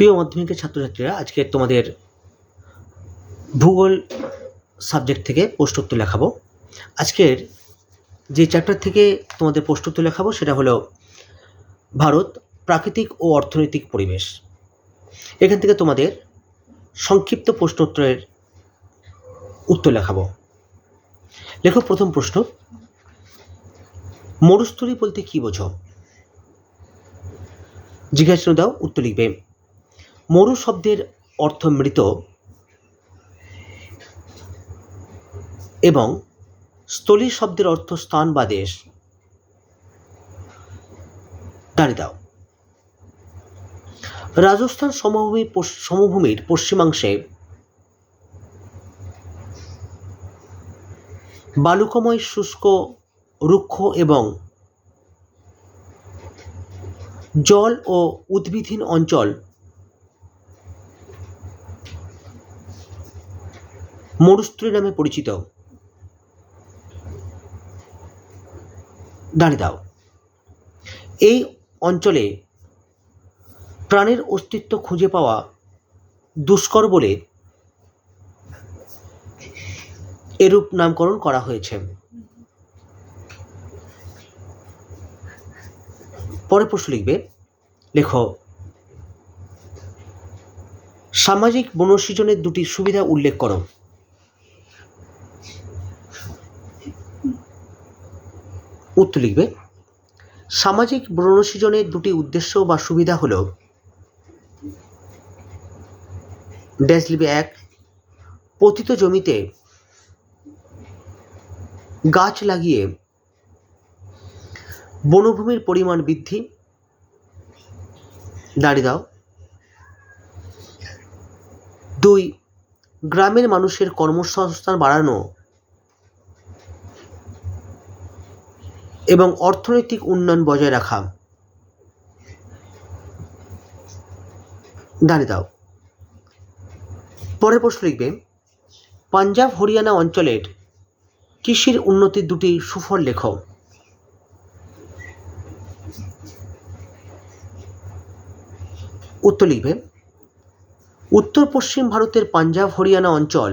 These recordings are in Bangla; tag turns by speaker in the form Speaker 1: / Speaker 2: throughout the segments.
Speaker 1: প্রিয় মাধ্যমিকের ছাত্রছাত্রীরা, আজকে তোমাদের ভূগোল সাবজেক্ট থেকে প্রশ্নোত্তর লেখাবো। আজকের যে চ্যাপ্টার থেকে তোমাদের প্রশ্নোত্তর লেখাবো, সেটা হলো ভারত, প্রাকৃতিক ও অর্থনৈতিক পরিবেশ। এখান থেকে তোমাদের সংক্ষিপ্ত প্রশ্নোত্তরের উত্তর লেখাবো। লেখো প্রথম প্রশ্ন, মরুস্থলী বলতে কী বোঝো? জিজ্ঞাসা দাও, উত্তর লিখবে। মরু শব্দের অর্থ মৃত এবং স্থলী শব্দের অর্থ স্থান বা দেশ। দাঁড়িয়ে দাও। রাজস্থান সমভূমি সমভূমির পশ্চিমাংশে বালুকময়, শুষ্ক, রুক্ষ এবং জল ও উদ্ভিদহীন অঞ্চল মরুস্থলী নামে পরিচিত। দাঁড়িয়ে দাও। এই অঞ্চলে প্রাণের অস্তিত্ব খুঁজে পাওয়া দুষ্কর বলে এরূপ নামকরণ করা হয়েছে। পরে প্রশ্ন লিখবে। লেখ, সামাজিক বনসৃজনের দুটি সুবিধা উল্লেখ করো। উত্তর লিখবে, সামাজিক বনসৃজনের দুটি উদ্দেশ্য বা সুবিধা হল, ড্যাশ লিখবে এক, পতিত জমিতে গাছ লাগিয়ে বনভূমির পরিমাণ বৃদ্ধি, দাঁড়িয়ে দাও। দুই, গ্রামের মানুষের কর্মসংস্থান বাড়ানো এবং অর্থনৈতিক উন্নয়ন বজায় রাখা। দাঁড়িয়ে দাও। পরের প্রশ্ন লিখবে, পাঞ্জাব হরিয়ানা অঞ্চলের কৃষির উন্নতির দুটি সুফল লেখো। উত্তর লিখবে উত্তর পশ্চিম ভারতের পাঞ্জাব হরিয়ানা অঞ্চল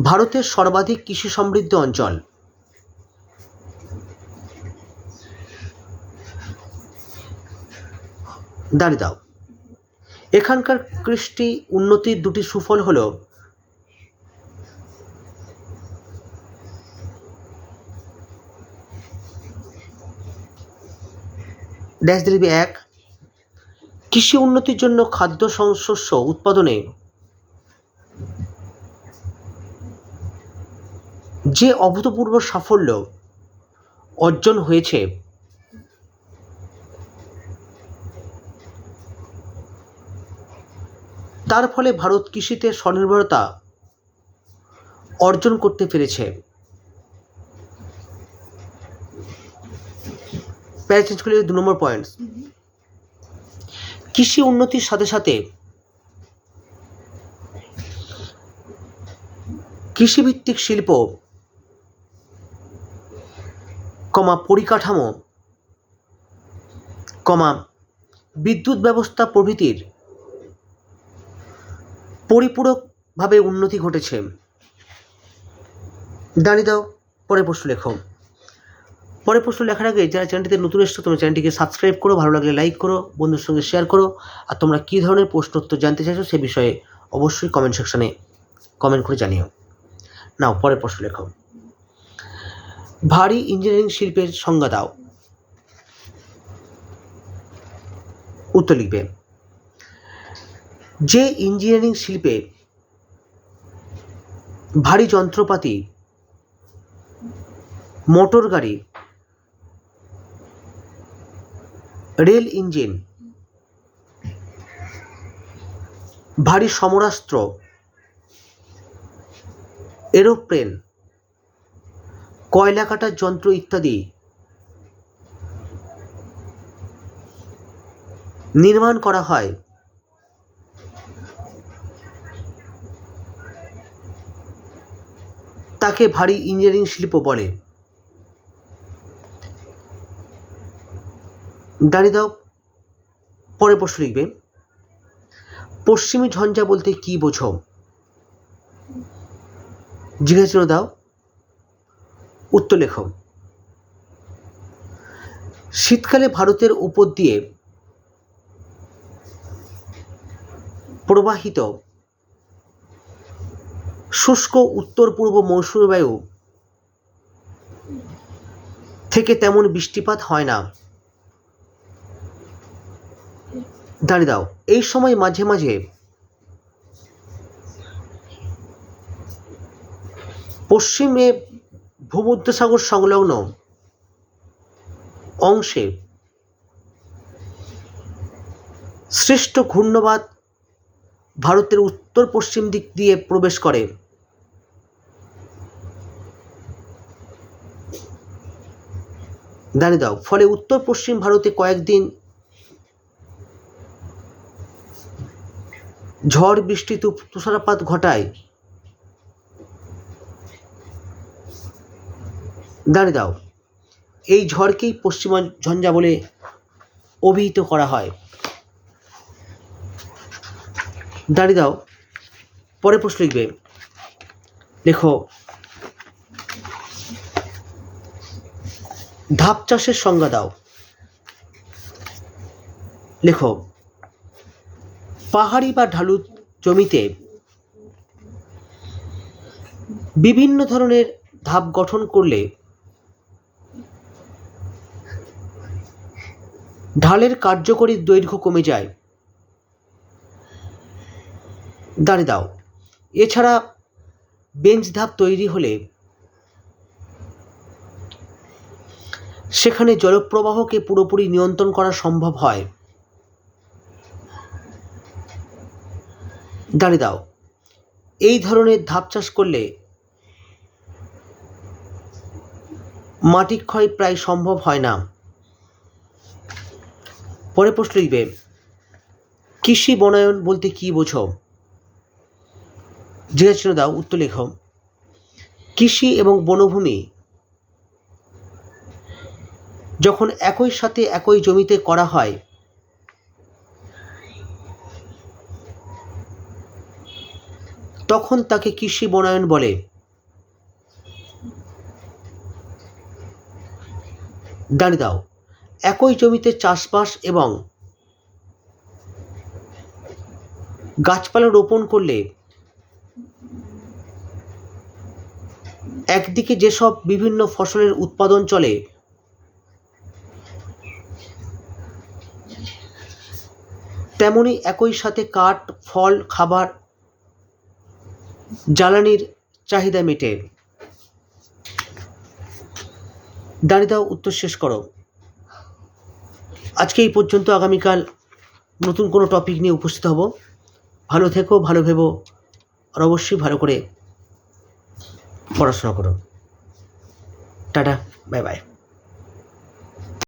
Speaker 1: ভারতের সর্বাধিক কৃষি সমৃদ্ধ অঞ্চল। দাঁড়িয়ে এখানকার কৃষ্টি উন্নতির দুটি সুফল হলো ড্যাশ দিলিবি এক, কৃষি উন্নতির জন্য খাদ্য সং- শস্য উৎপাদনে যে অভূতপূর্ব সাফল্য অর্জন হয়েছে, তার ফলে ভারত কৃষিতে স্বনির্ভরতা অর্জন করতে পেরেছে। দু নম্বর পয়েন্ট। কৃষি উন্নতির সাথে সাথে কৃষিভিত্তিক শিল্প কমা পরিকাঠামো, কমা বিদ্যুৎ ব্যবস্থা প্রভৃতির পরিপূরকভাবে উন্নতি ঘটেছে। দাঁড়িয়ে দাও পরে প্রশ্ন লেখো। পরে প্রশ্ন লেখার আগে যারা চ্যানেলটিতে নতুন এসছো, তোমরা চ্যানেলটিকে সাবস্ক্রাইব করো, ভালো লাগলে লাইক করো বন্ধুর সঙ্গে শেয়ার করো, আর তোমরা কী ধরনের প্রশ্ন উত্তর জানতে চাইছো সে বিষয়ে অবশ্যই কমেন্ট সেকশনে কমেন্ট করে জানিও। নাও, পরের প্রশ্ন লেখো। ভারী ইঞ্জিনিয়ারিং শিল্পের সংজ্ঞা দাও। উত্তর লিখবে, যে ইঞ্জিনিয়ারিং শিল্পে ভারী যন্ত্রপাতি, মোটর গাড়ি, রেল ইঞ্জিন, ভারী সমরাস্ত্র, এরোপ্লেন কয়লা কাটার যন্ত্র ইত্যাদি নির্মাণ করা হয়। তাকে ভারী ইঞ্জিনিয়ারিং শিল্প বলে। দাঁড়িয়ে দাও পরে প্রশ্ন লিখবে। পশ্চিমী ঝঞ্ঝা বলতে কি বোঝো? জিজ্ঞাসা দাও। উত্তর লেখো শীতকালে ভারতের উপর দিয়ে প্রবাহিত শুষ্ক উত্তর পূর্ব মৌসুমী বায়ু থেকে তেমন বৃষ্টিপাত হয় না। দাঁড়িয়ে দাও, এই সময় মাঝে মাঝে পশ্চিমে ভূমধ্যসাগর সংলগ্ন অংশে শ্রেষ্ঠ ঘূর্ণবাদ ভারতের উত্তর পশ্চিম দিক দিয়ে প্রবেশ করে। দাঁড়িয়ে দাও, ফলে উত্তর পশ্চিম ভারতে কয়েকদিন ঝড় বৃষ্টি তুষারপাত ঘটায়। দাঁড়িয়ে দাও। এই ঝড়কেই পশ্চিমা ঝঞ্ঝা বলে অভিহিত করা হয়। দাঁড়িয়ে দাও। পরে প্রশ্ন লিখবে। লেখো, ধাপ চাষের সংজ্ঞা দাও। লেখো, পাহাড়ি বা ঢালু জমিতে বিভিন্ন ধরনের ধাপ গঠন করলে ঢালের কার্যকরী দৈর্ঘ্য কমে যায়। দাঁড়িয়ে দাও। এছাড়া বেঞ্চ ধাপ তৈরি হলে সেখানে জলপ্রবাহকে পুরোপুরি নিয়ন্ত্রণ করা সম্ভব হয়। দাঁড়িয়ে দাও। এই ধরনের ধাপ চাষ করলে মাটি ক্ষয় প্রায় সম্ভব হয় না। পরে প্রশ্ন লিখবে, কৃষি বনায়ন বলতে কি বোঝো? জিজ্ঞাসা দাও, উত্তর লেখো। কৃষি এবং বনভূমি, যখন একই সাথে একই জমিতে করা হয়, তখন তাকে কৃষি বনায়ন বলে। দাঁড়িয়ে দাও। একই জমিতে চাষবাস এবং গাছপালা রোপণ করলে একদিকে যেসব বিভিন্ন ফসলের উৎপাদন চলে, তেমনি একই সাথে কাঠ, ফল, খাবার, জ্বালানির চাহিদা মেটে। দাঁড়িয়ে দাও উত্তর শেষ করো। আজকে এই পর্যন্ত আগামীকাল নতুন কোনো টপিক নিয়ে উপস্থিত হব। ভালো থেকো, ভালো ভেবো, আর অবশ্যই ভালো করে পড়াশোনা করো। Tata bye bye